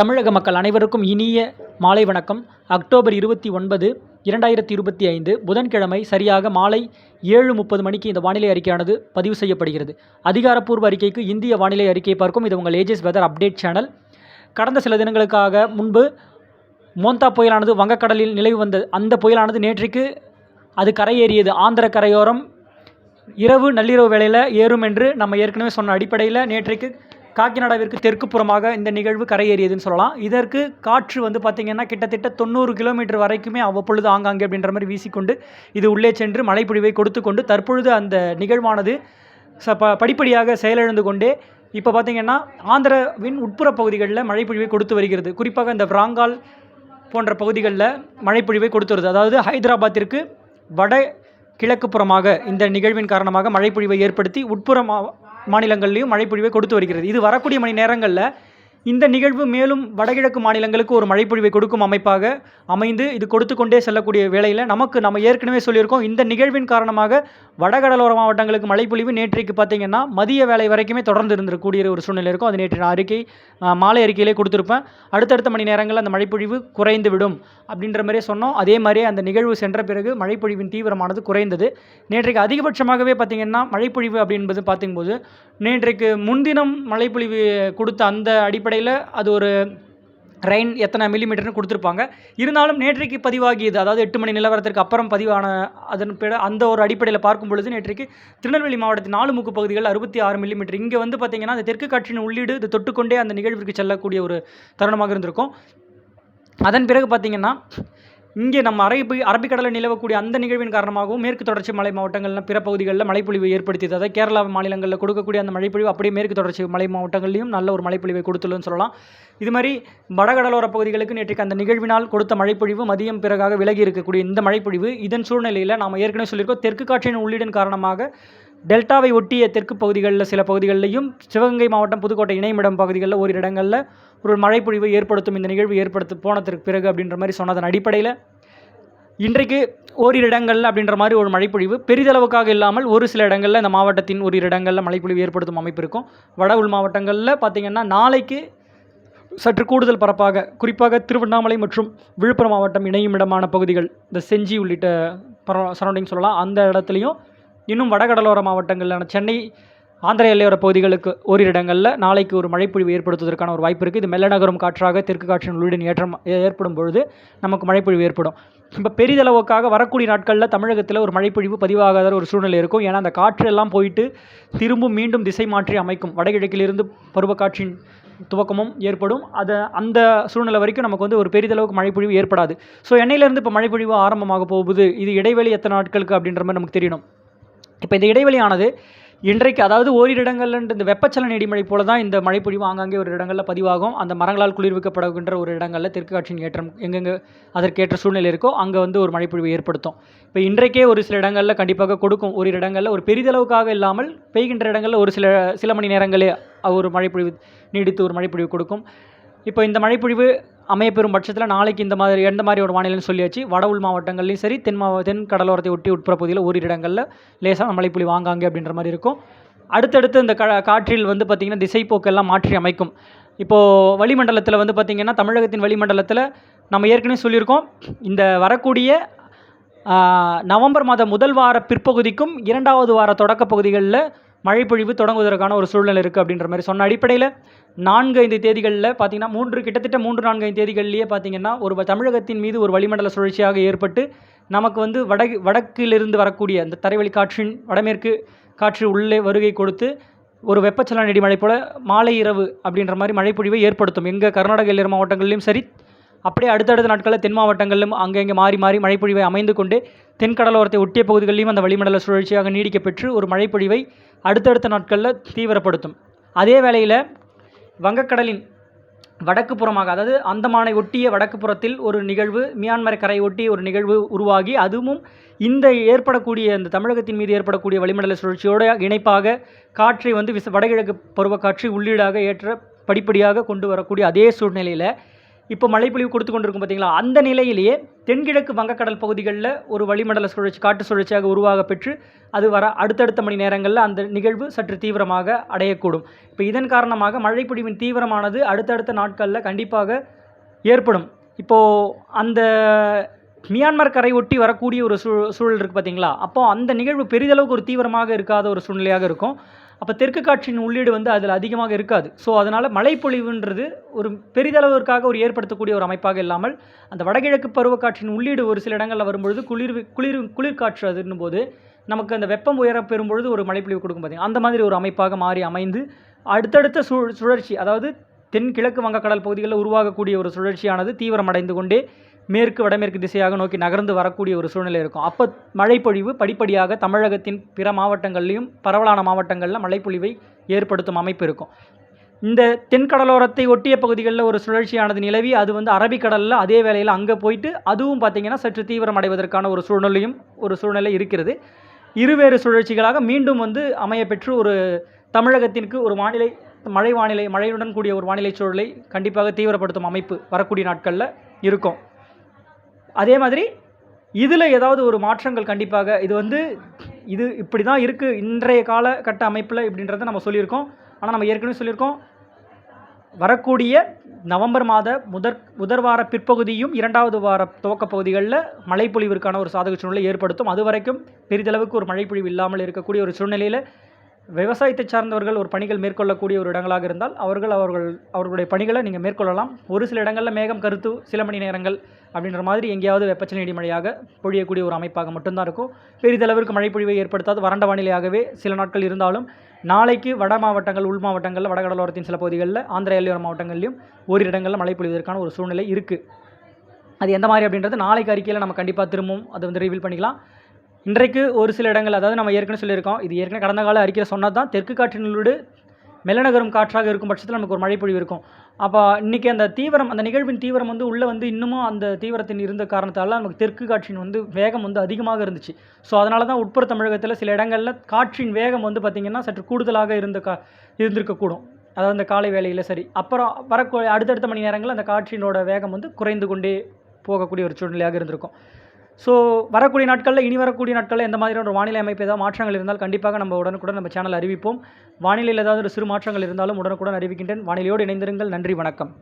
தமிழக மக்கள் அனைவருக்கும் இனிய மாலை வணக்கம். அக்டோபர் இருபத்தி ஒன்பது இரண்டாயிரத்தி இருபத்தி ஐந்து புதன்கிழமை சரியாக மாலை ஏழு முப்பது மணிக்கு இந்த வானிலை அறிக்கையானது பதிவு செய்யப்படுகிறது. அதிகாரப்பூர்வ அறிக்கைக்கு இந்திய வானிலை அறிக்கையை பார்க்கும் இது உங்கள் ஏஜஸ் வெதர் அப்டேட் சேனல் கடந்த சில தினங்களுக்காக முன்பு மோந்தா புயலானது வங்கக்கடலில் நிலவு வந்த அந்த புயலானது நேற்றைக்கு அது கரையேறியது. ஆந்திர கரையோரம் இரவு நள்ளிரவு வேளையில் ஏறும் என்று நம்ம ஏற்கனவே சொன்ன அடிப்படையில் நேற்றைக்கு காக்கிநாடாவிற்கு தெற்கு புறமாக இந்த நிகழ்வு கரையேறியதுன்னு சொல்லலாம். இதற்கு காற்று வந்து பார்த்திங்கன்னா கிட்டத்தட்ட தொண்ணூறு கிலோமீட்டர் வரைக்குமே அவ்வப்பொழுது ஆங்காங்கே அப்படின்ற மாதிரி வீசிக்கொண்டு இது உள்ளே சென்று மழைப்பொழிவை கொடுத்து கொண்டு தற்பொழுது அந்த நிகழ்வானது ச ப படிப்படியாக செயலிழந்து கொண்டே இப்போ பார்த்திங்கன்னா ஆந்திராவின் உட்புற பகுதிகளில் மழைப்பொழிவை கொடுத்து வருகிறது. குறிப்பாக இந்த பிராங்கால் போன்ற பகுதிகளில் மழைப்பொழிவை கொடுத்து வருது. அதாவது ஹைதராபாத்திற்கு வட கிழக்கு புறமாக இந்த நிகழ்வின் காரணமாக மழைப்பொழிவை ஏற்படுத்தி உட்புறமாக மாநிலங்கள்லேயும் மழைப்பொழிவை கொடுத்து வருகிறது. இது வரக்கூடிய மணி நேரங்களில் இந்த நிகழ்வு மேலும் வடகிழக்கு மாநிலங்களுக்கு ஒரு மழைப்பொழிவை கொடுக்கும் அமைப்பாக அமைந்து இது கொடுத்து கொண்டே செல்லக்கூடிய வேளையில் நமக்கு நம்ம ஏற்கனவே சொல்லியிருக்கோம். இந்த நிகழ்வின் காரணமாக வடகடலோர மாவட்டங்களுக்கு மழைப்பொழிவு நேற்றைக்கு பார்த்தீங்கன்னா மதிய வேலை வரைக்குமே தொடர்ந்து இருந்திருக்கக்கூடிய ஒரு சூழ்நிலை இருக்கும். அது நேற்று நான் அறிக்கை மாலை அறிக்கையிலே கொடுத்துருப்பேன். அடுத்தடுத்த மணி நேரங்களில் அந்த மழைப்பொழிவு குறைந்து விடும் அப்படின்ற மாதிரியே சொன்னோம். அதே மாதிரியே அந்த நிகழ்வு சென்ற பிறகு மழைப்பொழிவின் தீவிரமானது குறைந்தது. நேற்றைக்கு அதிகபட்சமாகவே பார்த்திங்கன்னா மழைப்பொழிவு அப்படின்றது பார்க்கும்போது நேற்றைக்கு முன்தினம் மழைப்பொழிவு கொடுத்த அந்த அடிப்படையில் அது ஒரு ரெயின் எத்தனை மில்லிமீட்டர்னு கொடுத்துருப்பாங்க. இருந்தாலும் நேற்றைக்கு பதிவாகியது அதாவது எட்டு மணி நிலவரத்திற்கு அப்புறம் பதிவான அதன் பிற அந்த ஒரு அடிப்படையில் பார்க்கும் பொழுது நேற்றைக்கு திருநெல்வேலி மாவட்டத்தின் நாலு முக்கு பகுதிகள் அறுபத்தி ஆறு மில்லிமீட்டர் இங்கே வந்து பார்த்திங்கன்னா அந்த தெற்கு காற்றின் உள்ளீடு இது தொட்டுக்கொண்டே அந்த நிகழ்விற்கு செல்லக்கூடிய ஒரு தருணமாக இருந்திருக்கும். அதன் பிறகு பார்த்திங்கன்னா இங்கே நம்ம அரபி அரபிக்கடலில் நிலவக்கூடிய அந்த நிகழ்வின் காரணமாகவும் மேற்கு தொடர்ச்சி மலை மாவட்டங்களில் பிற பகுதிகளில் மழைப்பொழிவு ஏற்படுத்தியது. அதாவது கேரளா மாநிலங்களில் கொடுக்கக்கூடிய அந்த மழைப்பொழிவு அப்படியே மேற்கு தொடர்ச்சி மலை மாவட்டங்களிலும் நல்ல ஒரு மழைப்பொழிவை கொடுத்துள்ளதுன்னு சொல்லலாம். இது மாதிரி வடகடலோர பகுதிகளுக்கு நேற்றைக்கு அந்த நிகழ்வினால் கொடுத்த மழைப்பொழிவு மதியம் பிறகாக விலகி இருக்கக்கூடிய இந்த மழைப்பொழிவு இதன் சூழ்நிலையில் நாம் ஏற்கனவே சொல்லியிருக்கோம். தெற்கு காற்றின் உள்ளீடின் காரணமாக டெல்டாவை ஒட்டிய தெற்கு பகுதிகளில் சில பகுதிகளிலையும் சிவகங்கை மாவட்டம் புதுக்கோட்டை இணையமிடம் பகுதிகளில் ஓரிரு இடங்களில் ஒரு மழைப்பொழிவை ஏற்படுத்தும் இந்த நிகழ்வு ஏற்படுத்த போனதற்கு பிறகு அப்படின்ற மாதிரி சொன்னதன் அடிப்படையில் இன்றைக்கு ஓரிரு இடங்களில் அப்படின்ற மாதிரி ஒரு மழைப்பொழிவு. பெரிதளவுக்காக இல்லாமல் ஒரு சில இடங்களில் இந்த மாவட்டத்தின் ஒரு இடங்களில் மழைப்பொழிவு ஏற்படுத்தும் அமைப்பு இருக்கும். வட உள் மாவட்டங்களில் பார்த்திங்கன்னா நாளைக்கு சற்று கூடுதல் பரப்பாக குறிப்பாக திருவண்ணாமலை மற்றும் விழுப்புரம் மாவட்டம் இணையும் இடமான பகுதிகள் இந்த செஞ்சி உள்ளிட்ட சரௌண்டிங் சொல்லலாம் அந்த இடத்துலையும் இன்னும் வடகடலோர மாவட்டங்களான சென்னை ஆந்திர எல்லையோர பகுதிகளுக்கு ஓரிரு இடங்களில் நாளைக்கு ஒரு மழைப்பொழிவு ஏற்படுத்துவதற்கான ஒரு வாய்ப்பு இருக்குது இது மெல்லநகரும் காற்றாக தெற்கு காற்றின் உள்ளிடன் ஏற்றம் ஏற்படும் பொழுது நமக்கு மழைப்பொழிவு ஏற்படும். இப்போ பெரிதளவுக்காக வரக்கூடிய நாட்களில் தமிழகத்தில் ஒரு மழைப்பொழிவு பதிவாகாத ஒரு சூழ்நிலை இருக்கும். ஏன்னா அந்த காற்று எல்லாம் போயிட்டு திரும்பும் மீண்டும் திசை மாற்றி அமைக்கும். வடகிழக்கிலிருந்து பருவக்காற்றின் துவக்கமும் ஏற்படும். அதை அந்த சூழ்நிலை வரைக்கும் நமக்கு வந்து ஒரு பெரிதளவுக்கு மழைப்பொழிவு ஏற்படாது. ஸோ எண்ணெயிலேருந்து இப்போ மழைப்பொழிவு ஆரம்பமாக போகுது. இது இடைவெளி எத்தனை நாட்களுக்கு அப்படின்ற மாதிரி நமக்கு தெரியணும். இப்போ இந்த இடைவெளியானது இன்றைக்கு அதாவது ஓரிரு இடங்கள்ல இந்த வெப்பச்சலன இடிமழை போல தான் இந்த மழைப்பொழிவு ஆங்காங்கே ஒரு இடங்களில் பதிவாகும். அந்த மரங்களால் குளிர்விக்கப்படுகின்ற ஒரு இடங்களில் தெற்கு காற்றின் ஏற்றம் எங்கெங்கே அதற்கேற்ற சூழ்நிலை இருக்கோ அங்கே வந்து ஒரு மழைப்பொழிவு ஏற்படுத்தும். இப்போ இன்றைக்கே ஒரு சில இடங்களில் கண்டிப்பாக கொடுக்கும் ஒரு இடங்களில் ஒரு பெரிதளவுக்காக இல்லாமல் பெய்கின்ற இடங்களில் ஒரு சில சில மணி நேரங்களே ஒரு மழைப்பொழிவு நீடித்து ஒரு மழைப்பொழிவு கொடுக்கும். இப்போ இந்த மழைப்பொழிவு அமையப்பெறும் பட்சத்தில் நாளைக்கு இந்த மாதிரி எந்த மாதிரி ஒரு வானிலைன்னு சொல்லியாச்சு. வட உள் மாவட்டங்கள்லையும் சரி தென் மாவ தென் கடலோரத்தை ஒட்டி உட்புற பகுதியில் ஓரிரு இடங்களில் லேசான புலி வாங்காங்க அப்படின்ற மாதிரி இருக்கும். அடுத்தடுத்து இந்த க காற்றில் வந்து பார்த்திங்கன்னா திசைப்போக்கெல்லாம் மாற்றி அமைக்கும். இப்போது வளிமண்டலத்தில் வந்து பார்த்திங்கன்னா தமிழகத்தின் வளிமண்டலத்தில் நம்ம ஏற்கனவே சொல்லியிருக்கோம் இந்த வரக்கூடிய நவம்பர் மாத முதல் வார பிற்பகுதிக்கும் இரண்டாவது வார தொடக்க பகுதிகளில் மழைப்பொழிவு தொடங்குவதற்கான ஒரு சூழ்நிலை இருக்குது அப்படின்ற மாதிரி சொன்ன அடிப்படையில் நான்கு ஐந்து தேதிகளில் பார்த்தீங்கன்னா மூன்று கிட்டத்தட்ட மூன்று நான்கு ஐந்து தேதிகள்லேயே பார்த்திங்கன்னா ஒரு தமிழகத்தின் மீது ஒரு வளிமண்டல சுழற்சியாக ஏற்பட்டு நமக்கு வந்து வட வடக்கிலிருந்து வரக்கூடிய அந்த தரைவழி காற்றின் வடமேற்கு காற்று உள்ளே வருகை கொடுத்து ஒரு வெப்பச்சலன இடிமழை போல மாலை இரவு அப்படின்ற மாதிரி மழைப்பொழிவை ஏற்படுத்தும். எங்கள் கர்நாடக எல்லையோர மாவட்டங்களிலும் சரி அப்படியே அடுத்தடுத்த நாட்களில் தென் மாவட்டங்களிலும் அங்கங்கே மாறி மாறி மழைப்பொழிவை அமைந்து கொண்டு தென்கடலோரத்தை ஒட்டிய பகுதிகளிலும் அந்த வளிமண்டல சுழற்சியாக நீடிக்கப்பெற்று ஒரு மழைப்பொழிவை அடுத்தடுத்த நாட்களில் தீவிரப்படுத்தும். அதே வேளையில் வங்கக்கடலின் வடக்கு புறமாக அதாவது அந்தமானை ஒட்டிய வடக்கு புறத்தில் ஒரு நிகழ்வு மியான்மர் கரை ஒட்டி ஒரு நிகழ்வு உருவாகி அதுவும் இந்த ஏற்படக்கூடிய இந்த தமிழகத்தின் மீது ஏற்படக்கூடிய வளிமண்டல சுழற்சியோட இணைப்பாக காற்றை வந்து விச வடகிழக்கு பருவக்காற்றை உள்ளீடாக ஏற்ற படிப்படியாக கொண்டு வரக்கூடிய அதே சூழ்நிலையில் இப்போ மழைப்பொழிவு கொடுத்து கொண்டிருக்கும் பார்த்தீங்களா? அந்த நிலையிலேயே தென்கிழக்கு வங்கக்கடல் பகுதிகளில் ஒரு வளிமண்டல சுழற்சி காற்று சுழற்சியாக உருவாக பெற்று அது வர அடுத்தடுத்த மணி நேரங்களில் அந்த நிகழ்வு சற்று தீவிரமாக அடையக்கூடும். இப்போ இதன் காரணமாக மழைப்பொழிவின் தீவிரமானது அடுத்தடுத்த நாட்களில் கண்டிப்பாக ஏற்படும். இப்போது அந்த மியான்மர் கரை ஒட்டி வரக்கூடிய ஒரு சூழ் சூழல் இருக்குது பார்த்தீங்களா? அப்போ அந்த நிகழ்வு பெரிதளவுக்கு ஒரு தீவிரமாக இருக்காத ஒரு சூழ்நிலையாக இருக்கும். அப்போ தெற்கு காற்றின் உள்ளீடு வந்து அதில் அதிகமாக இருக்காது. ஸோ அதனால் மழைப்பொழிவுன்றது ஒரு பெரிதளவிற்காக ஒரு ஏற்படுத்தக்கூடிய ஒரு அமைப்பாக இல்லாமல் அந்த வடகிழக்கு பருவக்காற்றின் உள்ளீடு ஒரு சில இடங்களில் வரும்பொழுது குளிர் குளிர் குளிர்காற்று அதுன்னும் போது நமக்கு அந்த வெப்பம் உயர பெறும்பொழுது ஒரு மழைப்பொழிவு கொடுக்கும் பார்த்தீங்கன்னா அந்த மாதிரி ஒரு அமைப்பாக மாறி அமைந்து அடுத்தடுத்த சு சுழற்சி அதாவது தென்கிழக்கு வங்கக்கடல் பகுதிகளில் உருவாகக்கூடிய ஒரு சுழற்சியானது தீவிரமடைந்து கொண்டே மேற்கு வடமேற்கு திசையாக நோக்கி நகர்ந்து வரக்கூடிய ஒரு சூழ்நிலை இருக்கும். அப்போ மழைப்பொழிவு படிப்படியாக தமிழகத்தின் பிற மாவட்டங்கள்லையும் பரவலான மாவட்டங்களில் மழைப்பொழிவை ஏற்படுத்தும் அமைப்பு இருக்கும். இந்த தென்கடலோரத்தை ஒட்டிய பகுதிகளில் ஒரு சுழற்சியானது நிலவி அது வந்து அரபிக்கடலில் அதே வேளையில் அங்கே போயிட்டு அதுவும் பார்த்திங்கன்னா சற்று தீவிரம் அடைவதற்கான ஒரு சூழ்நிலையும் ஒரு சூழ்நிலை இருக்கிறது. இருவேறு சுழற்சிகளாக மீண்டும் வந்து அமையப்பெற்று ஒரு தமிழகத்திற்கு ஒரு வானிலை மழை வானிலை மழையுடன் கூடிய ஒரு வானிலை சூழலை கண்டிப்பாக தீவிரப்படுத்தும் அமைப்பு வரக்கூடிய நாட்களில் இருக்கும். அதே மாதிரி இதில் ஏதாவது ஒரு மாற்றங்கள் கண்டிப்பாக? இது வந்து இது இப்படி தான் இருக்குது இன்றைய காலகட்ட அமைப்பில் இப்படின்றத நம்ம சொல்லியிருக்கோம். ஆனால் நம்ம ஏற்கனவே சொல்லியிருக்கோம். வரக்கூடிய நவம்பர் மாத முதற் முதற் வார பிற்பகுதியும் இரண்டாவது வார துவக்க பகுதிகளில் மழைப்பொழிவிற்கான ஒரு சாதக சூழ்நிலை ஏற்படுத்தும். அது வரைக்கும் பெரிதளவுக்கு ஒரு மழைப்பொழிவு இல்லாமல் இருக்கக்கூடிய ஒரு சூழ்நிலையில் விவசாயத்தை சார்ந்தவர்கள் ஒரு பணிகள் மேற்கொள்ளக்கூடிய ஒரு இடங்களாக இருந்தால் அவர்கள் அவர்கள் அவர்களுடைய பணிகளை நீங்கள் மேற்கொள்ளலாம். ஒரு சில இடங்களில் மேகம் கருத்து சில மணி நேரங்கள் அப்படின்ற மாதிரி எங்கேயாவது வெப்பச்சலன இடிமழையாக பொழியக்கூடிய ஒரு அமைப்பாக மட்டும்தான் இருக்கும். பெரிதளவிற்கு மழைப்பொழிவை ஏற்படுத்தாது. வறண்ட வானிலையாகவே சில நாட்கள் இருந்தாலும் நாளைக்கு வட மாவட்டங்கள் உள் மாவட்டங்களில் வடகடலோரத்தின் சில பகுதிகளில் ஆந்திர எல்லையோர மாவட்டங்களிலும் ஓரிரு இடங்களில் மழை பொழிவதற்கான ஒரு சூழ்நிலை இருக்குது அது எந்த மாதிரி அப்படின்றது நாளைக்கு அறிக்கையில் நம்ம கண்டிப்பாக திரும்பவும் அதை வந்து ரிவீல் பண்ணிக்கலாம். இன்றைக்கு ஒரு சில இடங்கள் அதாவது நம்ம ஏற்கனவே சொல்லியிருக்கோம் இது ஏற்கனவே கடந்த கால அறிக்கையில் சொன்னது தான் தெற்கு காற்றினோடு மெலநகரும் காற்றாக இருக்கும் பட்சத்தில் நமக்கு ஒரு மழைப்பொழிவு இருக்கும். அப்போ இன்றைக்கி அந்த தீவிரம் அந்த நிகழ்வின் தீவிரம் வந்து உள்ளே வந்து இன்னமும் அந்த தீவிரத்தின் இருந்த காரணத்தால் நமக்கு தெற்கு காற்றின் வந்து வேகம் வந்து அதிகமாக இருந்துச்சு. ஸோ அதனால தான் உட்புற தமிழகத்தில் சில இடங்களில் காற்றின் வேகம் வந்து பார்த்திங்கன்னா சற்று கூடுதலாக இருந்த கா இருந்திருக்கக்கூடும். அதாவது அந்த காலை வேலையில் சரி. அப்புறம் வரக்கூடிய அடுத்தடுத்த மணி நேரங்களில் அந்த காற்றினோட வேகம் வந்து குறைந்து கொண்டே போகக்கூடிய ஒரு சூழ்நிலையாக இருந்திருக்கும். ஸோ வரக்கூடிய நாட்களில் இனி வரக்கூடிய நாட்களில் எந்த மாதிரியான ஒரு வானிலை அமைப்பு ஏதாவது மாற்றங்கள் இருந்தால் கண்டிப்பாக நம்ம உடனுக்குடன் நம்ம சேனல் அறிவிப்போம். வானிலையில் ஏதாவது ஒரு சிறு மாற்றங்கள் இருந்தாலும் உடனுக்குடன் அறிவிக்கின்றேன். வானிலையோடு இணைந்திருங்கள். நன்றி வணக்கம்.